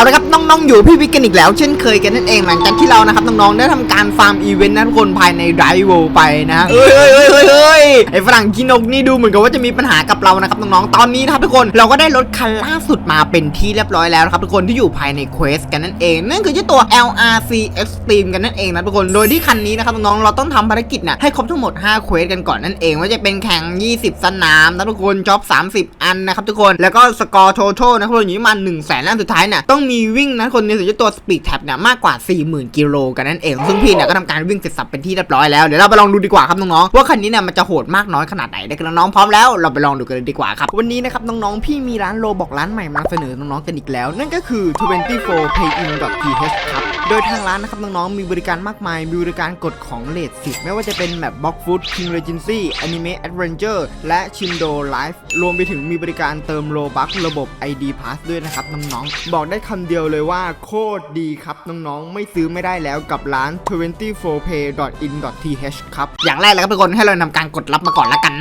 เอาละครับน้องๆอยู่พี่วิกกันอีกแล้ว เช่นเคยกันนั่นเองหลังจากที่เรานะครับน้องๆได้ทำการฟาร์มอีเวนต์นั้นคนภายในไรโวไปนะเอ้ยเอ้ยเอ้ยเอ้ยเอ้ยไอฝรั่งกินกนี่ดูเหมือนกับว่าจะมีปัญหากับเรานะครับน้องๆตอนนี้นะครับทุกคนเราก็ได้รถคันล่าสุดมาเป็นที่เรียบร้อยแล้วครับทุกคนที่อยู่ภายในเควสกันนั่นเองนั่นคือเจ้าตัว LRC Extreme กันนั่นเองนะทุกคนโดยที่คันนี้นะครับน้องๆเราต้องทำภารกิจน่ะให้ครบทั้งหมด5เควสกันก่อนนั่นเองว่าจะเป็นแข่ง 20 สนามนะทุกคนจ็อบ 30 อันนะครับทุกคนแล้วก็สกอร์โททนะครับอยู่ที่มัน1แสนแล้วสุดท้ายเนี่ยต้องมีวิ่งนะคนในส่วนที่ตัวสปีดแท็บเนี่ยมากกว่า 40,000 กิโลกันนั่นเอง ซึ่งพี่เนี่ยก็ทำการวิ่งเสร็จสับเป็นที่เรียบร้อยแล้ว เดี๋ยวเราไปลองดูดีกว่าครับน้องๆ ว่าคันนี้เนี่ยมันจะโหดมากน้อยขนาดไหนได้กันน้องๆพร้อมแล้วเราไปลองดูกันเลยดีกว่าครับ วันนี้นะครับน้องๆ พี่มีร้านโลบอกร้านใหม่มาเสนอน้องๆกันอีกแล้ว นั่นก็คือ 24payin.th ครับ โดยทางร้านนะครับน้องๆ มีบริการมากมาย มีบริการกดของเลทสิไม่ว่าจะเป็นแบบบ็อกฟูด King Regency Anime Adventure และ Shindo Life รวมไปถึงมีบริการเติมโลบัคระบบ ID Pass ด้วยนะครับน้องๆบอกได้คำเดียวเลยว่าโคตรดีครับน้องๆ ไม่ซื้อไม่ได้แล้วกับร้าน 24pay.in.th ครับ อย่างแรกเลยครับทุกคนให้เรานำการกดรับมาก่อนละกัน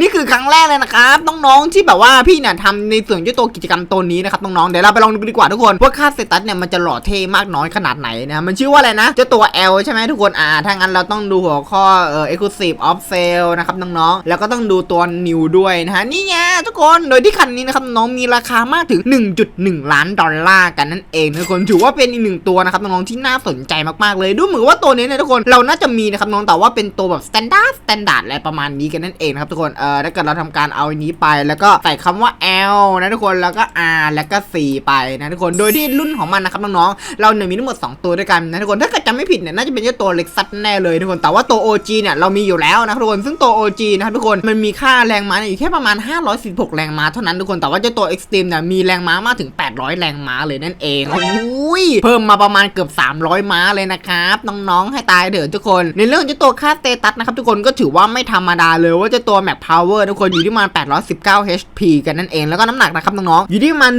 นี่คือครั้งแรกเลยนะครับน้องๆที่แบบว่าพี่เนี่ยทำในส่วนที่ตัวกิจกรรมตัวนี้นะครับน้องๆเดี๋ยวเราไปลองดูดีกว่าทุกคนว่าค่าสเตตัสเนี่ยมันจะหล่อเท่มากน้อยขนาดไหนนะมันชื่อว่าอะไรนะเจ้าตัว L ใช่ไหมทุกคนอ่าถ้างั้นเราต้องดูหัวข้อเอ่อ exclusive of sale นะครับน้องๆแล้วก็ต้องดูตัว new ด้วยนะฮะนี่ไงทุกคนโดยที่คันนี้นะครับน้องมีราคามากถึง 1.1 ล้านดอลลาร์กันนั่นเองนะทุกคนถือว่าเป็นอีกหนึ่งตัวนะครับน้องๆที่น่าสนใจมากๆเลยดูเหมือนว่าตัวนี้เนี่ยทุกคนเราน่าจะมีนะครับน้องแต่ว่าเป็นตัวแบบ standard standard อะไรประมาณนี้กันนั่นเองนะครับทุกคนเออถ้าเกิดเราทำการเอาอันนี้ไป แล้วก็ใส่คำว่า L นะทุกคนแล้วก็ R แล้วก็ C ไปนะทุกคนโดยที่รุ่นของมันนะครับน้องๆเราเนี่ยมีทั้งหมด 2 ตัวด้วยกันนะทุกคนถ้าเกิดจำไม่ผิดเนี่ยน่าจะเป็นเจ้าตัวเล็กซัสแน่เลยทุกคนแต่ว่าตัว OG เนี่ยเรามีอยู่แล้วนะทุกคนซึ่งตัว OG นะครับทุกคนมันมีค่าแรงม้าอยู่แค่ประมาณ516แรงม้าเท่านั้นทุกคนแต่ว่าเจ้าตัว Extreme เนี่ยมีแรงม้ามากถึง 800 แรงม้าม้าเลยนั่นเองโอ้ยเพิ่มมาประมาณเกือบ 300 ม้าเลยนะครับน้องๆให้ตายเถอะทุกคน ในเรื่องเจ้าตัวค่าสเตตัสนะครับทุกคนก็ถือว่าไม่ธรรมดาเลยว่าเจ้าตัว Max Power ทุกคนอยู่ที่ประมาณ819 HP กันนั่นเองแล้วก็น้ำหนักนะครับน้องๆอยู่ที่ประมาณ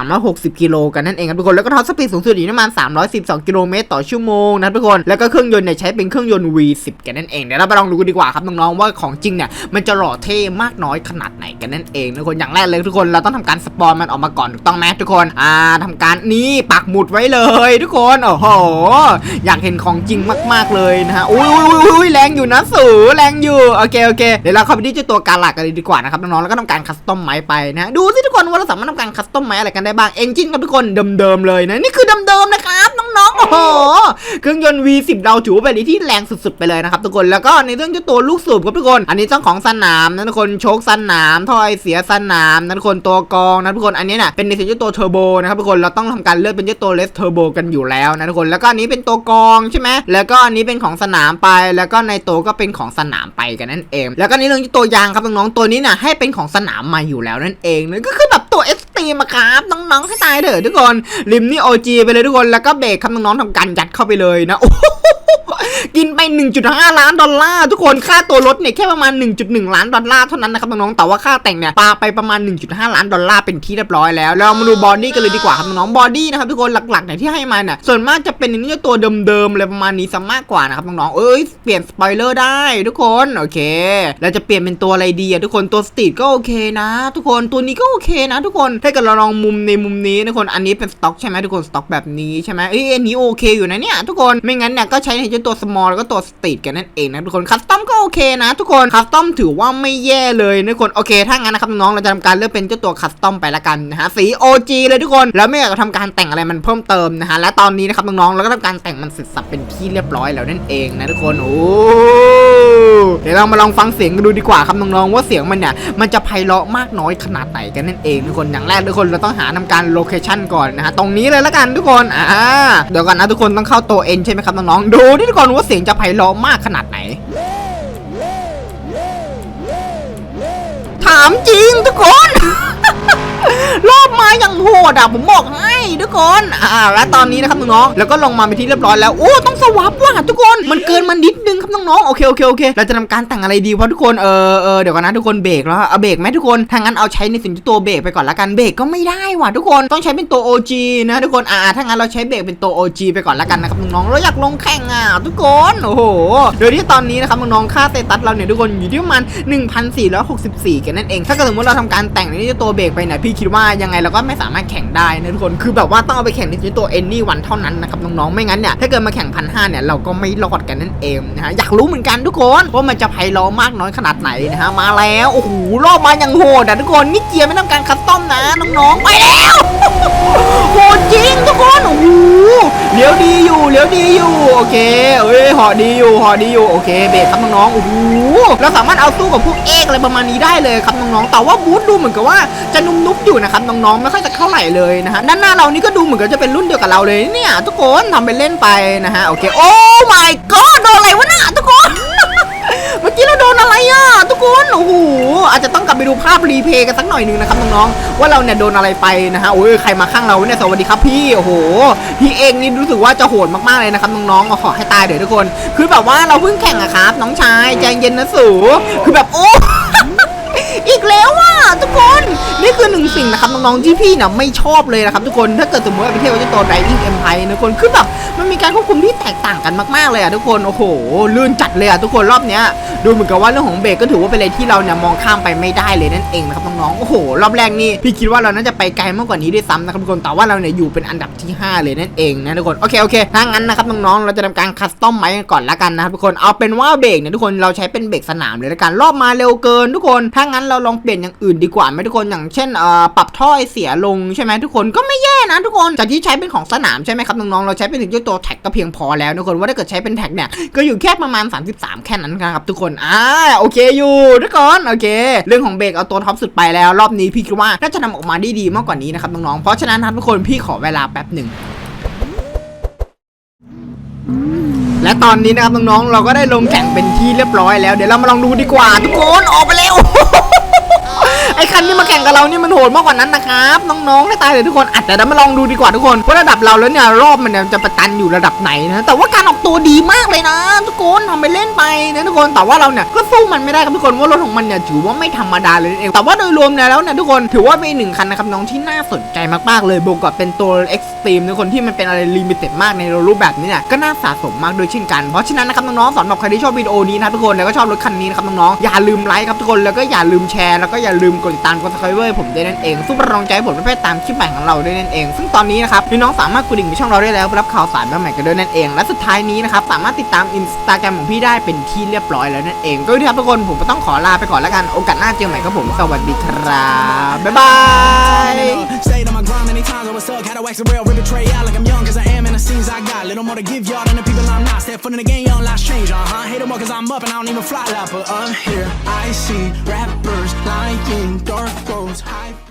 1,360กิโลกันนั่นเองครับทุกคนแล้วก็ท็อปสปีดสูงสุดอยู่ที่ประมาณ312กิโลเมตรต่อชั่วโมงนะทุกคนแล้วก็เครื่องยนต์เนี่ยใช้เป็นเครื่องยนต์ V10 กันนั่นเองเดี๋ยวเราไปลองดูกันดีกว่าครับน้องๆว่าของจริงเนี่ยมันจะหล่อเท่มากน้อยขนาดไหนกันนั่นเองทุกคนอย่างแรกเลยทุกคนเราต้องทำการสปอนมันออกมาก่อนถูกต้องไหมทุกคนอ่าทำการนี่ปักหมุดไว้เลยทุกคนโอ้โหอยากเห็นของจริงมาก ๆเลยนะฮะอุ้ยอุ้ยอุ้ยแรงอยู่นะสูแรงอยู่โอเคโอเคเดี๋ยวเราเข้าไปที่เจ้าตัวการหลักกันเลยดีกว่านะครับน้องๆแล้วก็ทำการคัสตอมไม้ไปนะฮะดูสิทุกคนว่าเราสามารถทำการคัสตอมไม้อะไรกันได้บ้างเอนจินครับทุกคนเดิมๆเลยนะนี่คือเดิมๆ นะครับน้องๆ โอ้โห เครื่องยนต์ V10 เราถือว่าเป็นอะไรที่แรงสุดๆ ไปเลยนะครับทุกคน แล้วก็ในเรื่องเจ้าตัวลูกสูบครับทุกคน อันนี้เจ้าของสนามนะทุกคน โชคสนามท่อไอเสียสนามนะทุกคน ตัวกรองนะทุกคน อันนี้น่ะเป็นในส่วนเจ้าตัวเทอร์โบนะครับทุกคน เราต้องทำการเลือกเป็นเจ้าตัวเลสเทอร์โบกันอยู่แล้วนะทุกคน แล้วก็อันนี้เป็นตัวกรองใช่ไหมแล้วก็อันนี้เป็นของสนามไป แล้วก็ในตัวก็เป็นของสนามไปกันนั่นเอง แล้วก็ในเรื่องเจ้าตัวยางครับน้องๆ ตัวนี้น่ะให้เป็นของสนามมาอยู่แล้วนั่นเองนะก็คือแบบตัวเอสตีมาครับน้องๆให้ตายเถอะทุกคนริมนี่โอจีไปเลยทุกคนแล้วก็เบรกครับน้องๆทำการยัดเข้าไปเลยนะโอ้กิน 1.5 ล้านดอลลาร์ทุกคนค่าตัวรถเนี่ยแค่ประมาณ 1.1 ล้านดอลลาร์เท่านั้นนะครับน้องๆแต่ว่าค่าแต่งเนี่ยปาไปประมาณ 1.5 ล้านดอลลาร์เป็นที่เรียบร้อยแล้วเรามาดูบอดี้กันเลยดีกว่าครับน้องๆบอดี้นะครับทุกคนหลักๆเนี่ยที่ให้มาเนี่ยส่วนมากจะเป็นอย่างนี้ตัวเดิมๆอะไรประมาณนี้ซะมากกว่านะครับน้องๆเอ้ยเปลี่ยนสปอยเลอร์ได้ทุกคนโอเคเราจะเปลี่ยนเป็นตัวอะไรดีอะทุกคนตัวสตรีทก็โอเคนะ ทุกคนตัวนี้ก็โอเคนะ ทุกคนถ้าเกิดเราลองมุมในมุมนี้ทุกคนอันนี้เป็นสต็อกใช่ไหมทุกคนสต็อกแบบนี้ใช่ไหมเอ้ยอันนี้โอเคอยู่นะเนี่ยทุกคนไม่งั้นเนี่ยก็ใช้ในเจ้าตัว small แล้วก็ตัวสตรีทกันนั่นเองนะทุกคนคัสตอมก็โอเคนะทุกคนคัสตอมถือว่าไม่แย่เลยนะทุกคนโอเคถ้างั้นนะครับน้องเราจะทำการเลือกเป็นเจ้าตัวคัสตอมไปละกันนะฮะสี OG เลยทุกคนแล้วไม่อยากจะทำการแต่งอะไรมันเพิ่มเติมนะฮะและตอนนี้นะครับน้องๆเราก็ทำการแต่งมันเสร็จสับเป็นที่เรียบร้อยแล้วนั่นเองนะทุกคนโอ้เดี๋ยวเรามาลองฟังเสียงกันดูดีกว่าครับน้องๆว่าเสียงมันเนี่ยมันจะไพเราะมากน้อยขนาดไหนกันนั่นเองทุกคนอย่างแรกทุกคนเราต้องหาทำการโลเคชันก่อนนะฮะตรงนี้เลยละกันทุกคนอ่าเดี๋ยวก่อนนะทุกคนต้องเข้าตัว N ใช่ไหมครับน้องๆดูที่ทุกคนว่าเสียงจะไพเราะมากขนาดไหน ถามจริงทุกคน รอบมาอย่าง ดอะผมบอกให้ทุกคนอ่าและตอนนี้นะครับน้องๆแล้วก็ลงมาเป็นที่เรียบร้อยแล้วโอ้ต้องสวับว่ะทุกคนมันเกินมานิดนึงครับน้องๆโอเคโอเคโอเคเราจะทำการแต่งอะไรดีวะทุกคนเออเออเดี๋ยวก่อนนะทุกคนเบรกแล้วเอาเบรกไหมทุกคนถ้างั้นเอาใช้ในสิ่งที่ตัวเบรกไปก่อนละกันเบรกก็ไม่ได้ว่ะทุกคนต้องใช้เป็นตัว OG นะทุกคนอ่าถ้างั้นเราใช้เบรกเป็นตัว OG ไปก่อนละกันนะครับน้องๆเราอยากลงแข่งอะทุกคนโอ้โหโดยที่ตอนนี้นะครับน้องๆค่าเตตัสเราเนี่ยทุกคนอยู่ที่ประมาณ1,464 กันนั่นเอง ถ้าเกิดสมมติเราทำการแต่งในตัวเบรกไปเนี่ยพี่คิดว่ายังไงเราก็ไม่สามารถแข่งได้นะทุกคน คือแบบว่าต้องเอาไปแข่งในตัว any one เท่านั้นนะครับน้องๆ ไม่งั้นเนี่ย ถ้าเกิดมาแข่งพันห้าเนี่ย เราก็ไม่รอดกันนั่นเองนะฮะ อยากรู้เหมือนกันทุกคน ว่ามันจะไพเราะมากน้อยขนาดไหนนะฮะ มาแล้ว โอ้โห รอบมาอย่างโหดอะทุกคน นี่เกียร์ไม่ต้องการคัสตอมนะน้องๆ ไปแล้วโหดจ งทุกคนโอ้โหเลี้ยวดีอยู่เลี้ยวดีอยู่โอเคเอ้ยหอดีอยู่หอดีอยู่โอเคเบรกครับน้องๆโอ้โหเราสามารถเอาสู้กับพวกเอกอะไรประมาณนี้ได้เลยครับน้องๆแต่ว่าบูธดูเหมือนกับว่าจะนุ่มนุบอยู่นะครับน้องๆไม่ค่อยจะเข้าไหลเลยนะฮะด้านหน้าเรานี่ก็ดูเหมือนกับจะเป็นรุ่นเดียวกับเราเลยเนี่ยทุกคนทำเป็นเล่นไปนะฮะโอเคโอ้ my god โดนอะไรวะน่ะทุกคน มื่อกี้เราโดนอะไรอะทุกคนโอ้โหอาจจะต้องกลับไปดูภาพรีเพย์กันสักหน่อยหนึงนะครับน้องๆว่าเราเนี่ยโดนอะไรไปนะฮะโอ้ยใครมาข้างเราเนี่ยสวัสดีครับพี่โอ้โหพี่เองนี่รู้สึกว่าจะโหดมากๆเลยนะครับน้องๆขอให้ตายเดี๋ยวทุกคน คือแบบว่าเราเพิ่งแข่งอะครับ น้องชายใจเย็นนะสูคือแบบโอ้อีกแล้วอะ ทุกคนนี่คือหนึ่งสิ่งนะครับน้องๆที่พี่เนี่ยไม่ชอบเลยนะครับทุกคนถ้าเกิดสมมติว่าไปเที่ยวจะตัว Driving Empire นะทุกคนคือแบบมันมีการควบคุมที่แตกต่างกันมากๆเลยอะทุกคนโอ้โหลื่นจัดเลยอะทุกคนรอบเนี้ยดูเหมือนกับว่าเรื่องของเบรกก็ถือว่าเป็นอะไรที่เราเนี่ยมองข้ามไปไม่ได้เลยนั่นเองนะครับน้องๆโอ้โหรอบแรกนี่พี่คิดว่าเราน่าจะไปไกลมากกว่านี้ด้วยซ้ำนะครับทุกคนแต่ว่าเราเนี่ยอยู่เป็นอันดับที่ 5 เลยนั่นเองนะทุกคนโอเคโอเคถ้างั้นนะครับน้องๆเราจะทำการคัสตอมไม้กันก่อนละกันนะครับทุกคนเอาเป็นว่าเบรกเนี่ยทุกคนเราใช้เป็นเบรกสนามเลยละกันรอบมาเร็วเกินทุกคนถ้างั้นเราลองเปลี่ยนอย่างอื่นดีกว่าไหมทุกคนอย่างเช่นเอ่อปรับท่อให้เสียลงใช่ไหมทุกคนก็ไม่แย่นะทุกคนจากที่ใช้เป็นของสนามใช่ไหมครับน้องๆเราใช้เป็นถึงเจ้าตัวแท็กก็เพียงพอแล้วทุกคนว่าถ้าเกิดใช้เป็นแท็กเนี่ยก็อยู่แค่ประมาณ 33 แค่นั้นครับทุกคนอ่าโอเคอยู่ทุกคนโอเค เรื่องของเบรกเอาตัวท็อปสุดไปแล้ว รอบนี้พี่คิดว่าน่าจะนำออกมาได้ดีมากกว่านี้นะครับน้องๆเพราะฉะนั้นทุกคนพี่ขอเวลาแป๊บหนึ่งและตอนนี้นะครับน้องๆเราก็ได้ลงแข่งเป็นที่เรียบร้อยแล้ว เดี๋ยวเรามาลองดูดีกว่า ทุกคนออกไปแล้ว ไอ้คันที่มาแข่งกับเรานี่มันโหดมากกว่านั้นนะครับน้องๆให้ตายเลยทุกคนอาจจะเดี๋ยวมาลองดูดีกว่าทุกคนว่าระดับเราแล้วเนี่ยรอบมันเนี่ยจะประตันอยู่ระดับไหนนะแต่ว่าการออกตัวดีมากเลยนะ ทุกคนทำไปเล่นไปนะทุกคนแต่ว่าเราเนี่ยก็สู้มันไม่ได้ครับทุกคนว่ารถของมันเนี่ยถือว่าไม่ธรรมดาเลยเองแต่ว่าโดยรวมเนี่ยแล้วเนี่ยทุกคนถือว่าเป็นหนึ่งคันนะครับน้องที่น่าสนใจมากๆเลยบวกกับเป็นตัว Extreme ทุกคนที่มันเป็นอะไรลิมิเต็ดมากในรูปแบบนี้เนี่ยก็น่าสะสมมากโดยเช่นกัน เพราะฉะนั้นนะครับน้องๆสำหรับใครที่ชอบวิดีโอนี้นะทุกคนแล้วก็ชอบรถคันนี้นะครับน้องๆอย่าลืมไลค์ครับทุกคนแล้วก็อย่าลืมแชร์แล้วก็อย่าลืมกดติดตามกด subscribe ผมด้วยนั่นเองซุปเปอร์รองใจผมไม่พลาดตามคลิปใหม่ของเราด้วยนั่นเอง ซึ่งตอนนี้นะครับน้องๆสามารถกดดิ่งไปช่องเราได้แล้วรับข่าวสารใหม่ๆกันด้วยนั่นเอง และสุดท้ายนี้นะครับสามารถติดตามอินสตาแกรมของพี่ได้เป็นที่เรียบร้อยแล้วนั่นเอง ก็ที่ครับทุกคนผมก็ต้องขอลาไปก่อนแล้วกันโอกาสหน้าเจอใหม่ครับผมสวัสดีครับบ๊ายบาย Was stuck. Had to wax the rail, rip a tray out like I'm young, cause I am, and the scenes I got. Little more to give y'all than the people I'm not. Step foot in the game, young lives change, uh huh. Hate them more cause I'm up and I don't even fly but I'm here. I see rappers lying, dark roads, high.